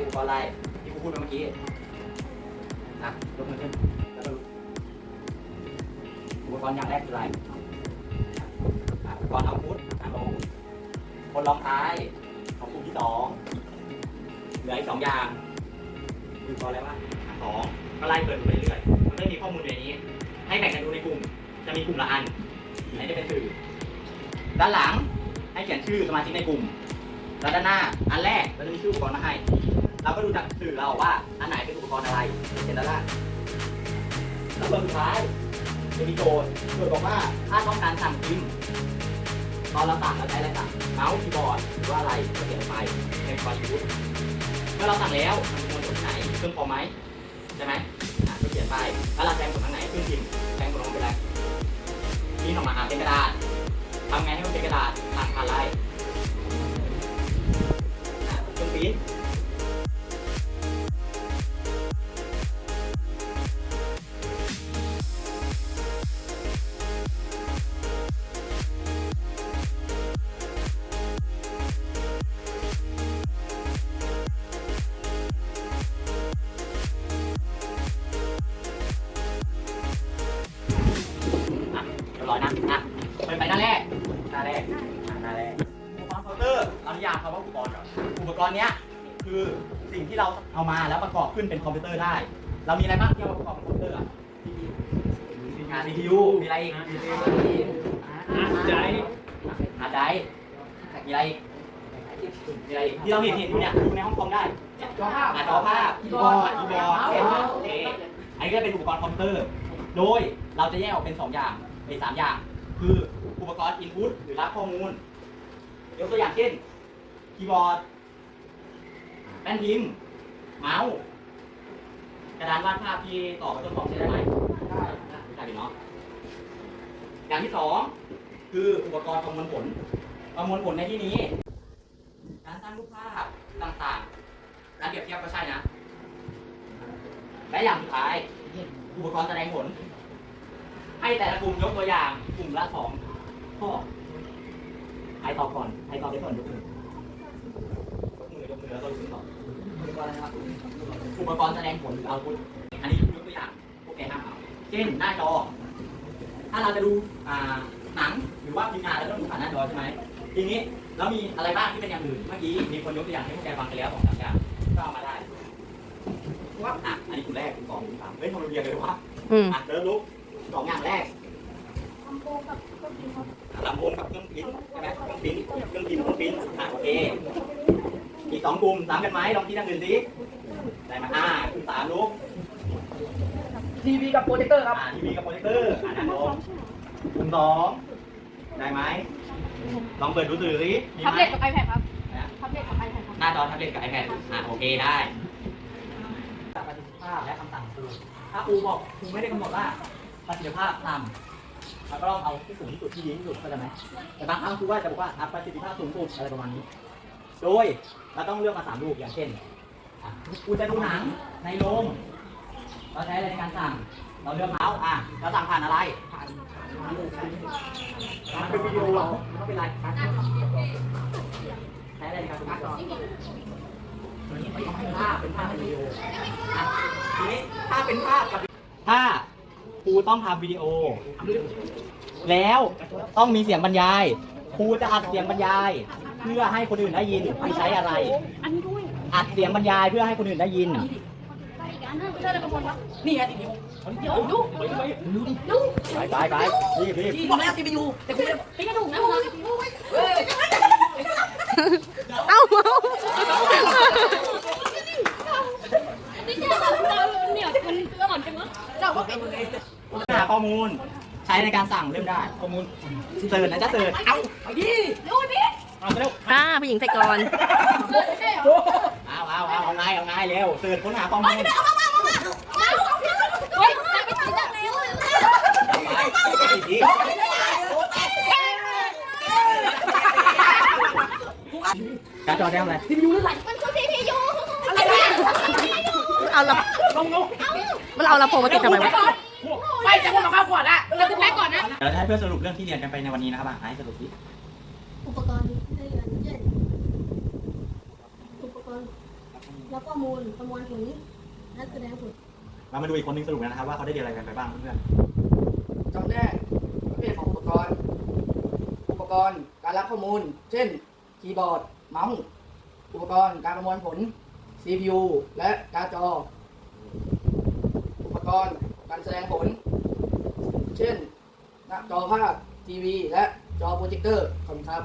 อุปกรณ์อะไรที่ครูพูดไปเมื่อกี้อะยกมือขึ้นแล้วก็อุปกรณ์อย่างแรกคืออะไรอุปกรณ์เอาพุทอะลงคนรองท้ายของกลุ่มที่สองเหลืออีกสองอย่างคืออุปกรณ์อะไรบ้างอะสองก็ไล่เปิดดูไปเรื่อยมันไม่มีข้อมูลอยู่ในนี้ ให้แบ่งกันดูในกลุ่ม จะมีกลุ่มละอันอันนี้จะเป็นสื่อด้านหลังให้เขียนชื่อสมาชิกในกลุ่มแล้วด้านหน้าอันแรกเราจะมีชื่ออุปกรณ์มาให้ เราก็ดูจากสื่อเราว่าอันไหนเป็นอุปกรณ์อะไรเขียนด้านล่างแล้วส่วนสุดท้ายจะมีโจทย์โจทย์บอกว่าถ้าต้องการสั่งพิมพ์ตอนเราสั่งเราใช้อะไรสั่งเมาส์คีย์บอร์ดหรือว่าอะไรก็เขียนไปในคอมพิวเตอร์เมื่อเราสั่งแล้วมันมีผลที่ไหนเครื่องพอไหมใช่ไหมอะก็เขียนไปแล้วเราแทงผลทางไหนเครื่องพิมพ์แทงผลลงไปเลยพิมพ์ออกมาเป็นกระดาษทำไงให้มันเป็นกระดาษทางอะไรอะเครื่องพิมพ์ รียบร้อยนะอะเปิดไปหน้าแรกหน้าแรกอะหน้าแรกอุปกรณ์คอมพิวเตอร์เรานิยามคำว่าอุปกรณ์ก่อนอุปกรณ์เนี้ยคือสิ่งที่เราเอามาแล้วประกอบขึ้นเป็นคอมพิวเตอร์ได้ เรามีอะไรบ้างที่เราประกอบเป็นคอมพิวเตอร์อะงาน CPU มีอะไรอีก อาร์ตไดรฟ์ฮาร์ดไดรฟ์มีอะไรอีกมีอะไรอีกที่เราเห็นเห็นอยู่เนี่ยดูในห้องคอมได้จอภาพอะจอภาพคีย์บอร์ดคีย์บอร์ดเห็นไหมโอเคอันนี้ก็เป็นอุปกรณ์คอมพิวเตอร์ โดยเราจะแยกออกเป็น 2 อย่าง เป็นสามอย่าง คืออุปกรณ์ input หรือรับข้อมูล ยกตัวอย่างเช่น คีย์บอร์ดแป้นพิมพ์เมาส์กระดานวาดภาพที่ต่อกับต้นของใช้ได้ไหมได้ได้ดิเนาะอย่างที่สองคืออุปกรณ์ประมวลผล ประมวลผลในที่นี้ การสร้างรูปภาพต่างๆ การเปรียบเทียบก็ใช่นะ และอย่างสุดท้าย อุปกรณ์แสดงผล ให้แต่ละกลุ่มยกตัวอย่าง กลุ่มละสองข้อใครตอบก่อนใครตอบได้ก่อนยกมือยกมือยกมือแล้วก็ลุกขึ้นตอบอุปกรณ์อะไรนะครับอุปกรณ์แสดงผลหรือเอาพุทอันนี้ยกตัวอย่างพวกแกห้ามเอาเช่นหน้าจอ ถ้าเราจะดูอ่าหนังหรือว่าพิมพ์งานแล้วต้องดูผ่านหน้าจอใช่ไหมทีนี้แล้วมีอะไรบ้างที่เป็นอย่างอื่นเมื่อกี้มีคนยกตัวอย่างให้พวกแกฟังไปแล้วสองสามอย่างก็เอามาได้ว่าอะอันนี้กลุ่มแรกกลุ่มสองกลุ่มสามเฮ้ยทำไมเรียงเลยวะอืมอะเริ่มลุก สองอย่างแรกลำโพงกับเครื่องบินครับลำโพงกับเครื่องพิมพ์ใช่ไหมเครื่องพิมพ์เครื่องพิมพ์เครื่องพิมพ์อะโอเคอีกสองกลุ่มสามกันไหมลองคิดอย่างอื่นสิได้ไหมอ่ากลุ่มสามลุกทีวีกับโปรเจคเตอร์ครับทีวีกับโปรเจคเตอร์อ่านั่งลงกลุ่มสองได้ไหมลองเปิดดูสื่อสิแท็บเล็ตกับ iPad ครับแท็บเล็ตกับ iPad ครับหน้าจอแท็บเล็ตกับ iPad อะโอเคได้ประสิทธิภาพและคำสั่งครูถ้าครูบอกครูไม่ได้กำหนดว่า ประสิทธิภาพต่ำเราก็ต้องเอาที่สูงที่สุดที่ดีที่สุดเข้าใจไหมแต่บางครั้งครูว่าจะบอกว่าอะประสิทธิภาพสูงสุดอะไรประมาณนี้ โดยเราต้องเลือกมาสามรูปอย่างเช่นอะครูจะดูหนังในโรงเราใช้อะไรในการสั่ง เราเลือกเมาส์อะเราสั่งผ่านอะไรผ่านมันเป็นวิดีโอเหรอไม่เป็นไรใช้อะไรในการสั่งก่อนเป็นภาพเป็นภาพวิดีโออะทีนี้ถ้าเป็นภาพกับถ้า ครูต้องทำวิดีโอ แล้วต้องมีเสียงบรรยาย ครูจะอัดเสียงบรรยาย เพื่อให้คนอื่นได้ยินไม่ใช้อะไร อันนี้ด้วยอัดเสียงบรรยายเพื่อให้คนอื่นได้ยิน นี่ไงทีวีเดี๋ยวดูดูดูไปไปไปรีบรีบที่บอกแล้วทีวีอยู่แต่กูไม่ได้เป็นกระดูกนะมึงเอ้า นี่แค่แบบเหนียวมันเกลือหมอนจังวะเจ้าก็เป็น หาข้อมูล ใช้ในการสั่งเริ่มได้ ข้อมูลเสิร์ชนะจ๊ะเสิร์ชเอาไปดิดูพี่เอาไปเร็วอ่าผู้หญิงใส่ก่อนใช่เหรอเอาเอาเอาเอาไงเอาไงเร็วเสิร์ชค้นหาข้อมูลเฮ้ยไม่ทันแล้วเอาไปอีกทีการ์ดจอได้เท่าไหร่ทีวีหรือไรมันคือ CPU อะไรวะเอาละลงลง มันเอาลำโพงมาติดทำไมวะไม่แต่พวกเราเข้าก่อนอะเราจะแพ้ก่อนนะเดี๋ยวเราจะให้เพื่อนสรุปเรื่องที่เรียนกันไปในวันนี้นะครับอะให้สรุปดิอุปกรณ์ได้เรียนเช่นอุปกรณ์รับข้อมูลประมวลผลและแสดงผลเรามาดูอีกคนนึงสรุปกันนะครับว่าเขาได้เรียนอะไรกันไปบ้างเพื่อนจำแนกประเภทของอุปกรณ์ อุปกรณ์การรับข้อมูล เช่น คีย์บอร์ด เมาส์ อุปกรณ์การประมวลผล CPU และการ์ดจออุป กรณ์การแสดงผล เช่น หน้าจอภาพทีวี และจอโปรเจคเตอร์ขอบคุณครับ